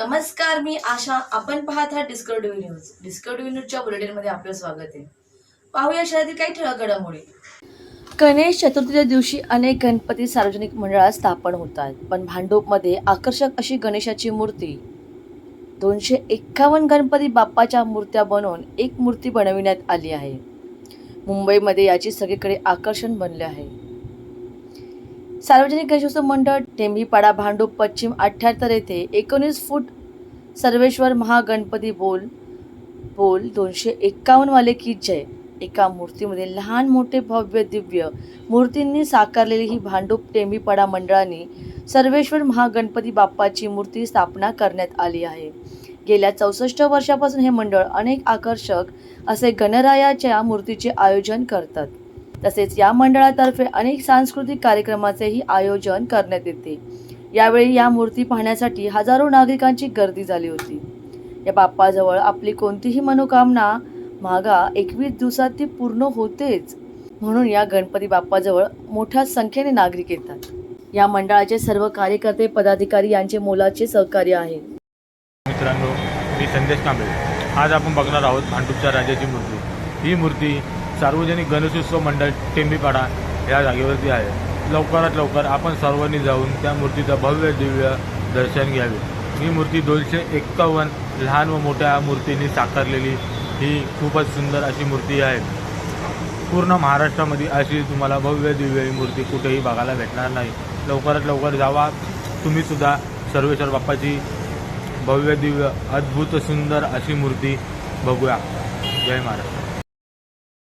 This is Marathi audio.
नमस्कार मी आशा. आपण पाहत आहात डिस्कवरी न्यूज डिस्कवरी न्यूजच्या बुलेटिनमध्ये आपलं स्वागत आहे. पाहूया शहरातील काही ठळक घडामोडी. गणेश चतुर्थीच्या दिवशी अनेक गणपती सार्वजनिक मंडळात स्थापन होतात पण भांडूपमध्ये आकर्षक अशी गणेशाची मूर्ती. दोनशे एक्कावन्न गणपती बाप्पाच्या मूर्त्या बनवून एक मूर्ती बनविण्यात आली आहे. मुंबईमध्ये याची सगळीकडे आकर्षण बनले आहे. सार्वजनिक गणेशोत्सव मंडळ टेंबीपाडा भांडूप पश्चिम अठ्ठ्याहत्तर येथे एकोणीस फूट सर्वेश्वर महागणपती बोल बोल दोनशे एक्कावन्नवाले की जय. एका मूर्तीमध्ये लहान मोठे भव्य दिव्य मूर्तींनी साकारलेली ही भांडूप टेंबीपाडा मंडळाने सर्वेश्वर महागणपती बाप्पाची मूर्ती स्थापना करण्यात आली आहे. गेल्या चौसष्ट वर्षापासून हे मंडळ अनेक आकर्षक असे गणरायाच्या मूर्तीचे आयोजन करतात. तसेच या मंडळातर्फे अनेक सांस्कृतिक कार्यक्रमाचेही आयोजन करण्यात येते. यावेळी या मूर्ती पाहण्यासाठी हजारो नागरिकांची गर्दी झाली होती. या बाप्पाजवळ आपली कोणतीही मनोकामना मागा एकवीस दिवसात ती पूर्ण होतेच. म्हणून या गणपती बाप्पाजवळ मोठ्या संख्येने नागरिक येतात. या मंडळाचे सर्व कार्यकर्ते पदाधिकारी यांचे मोलाचे सहकार्य आहे. मित्रांनो मी संदेश कांबळे. आज आपण बघणार आहोत भांडूपच्या राजाची मूर्ती. ही मूर्ती सार्वजनिक गणेशोत्सव मंडळ टेंबीपाडा या जागेवरती आहे. लवकरात लवकर आपण सर्वांनी जाऊन त्या मूर्तीचं भव्य दिव्य दर्शन घ्यावे. ही मूर्ती दोनशे एक्कावन्न लहान व मोठ्या मूर्तींनी साकारलेली ही खूपच सुंदर अशी मूर्ती आहे. पूर्ण महाराष्ट्रामध्ये अशी तुम्हाला भव्य दिव्य ही मूर्ती कुठेही बघायला भेटणार नाही. लवकरात लवकर जावा. तुम्हीसुद्धा सर्वेश्वर बाप्पाची भव्य दिव्य अद्भुत सुंदर अशी मूर्ती बघूया. जय Maharashtra.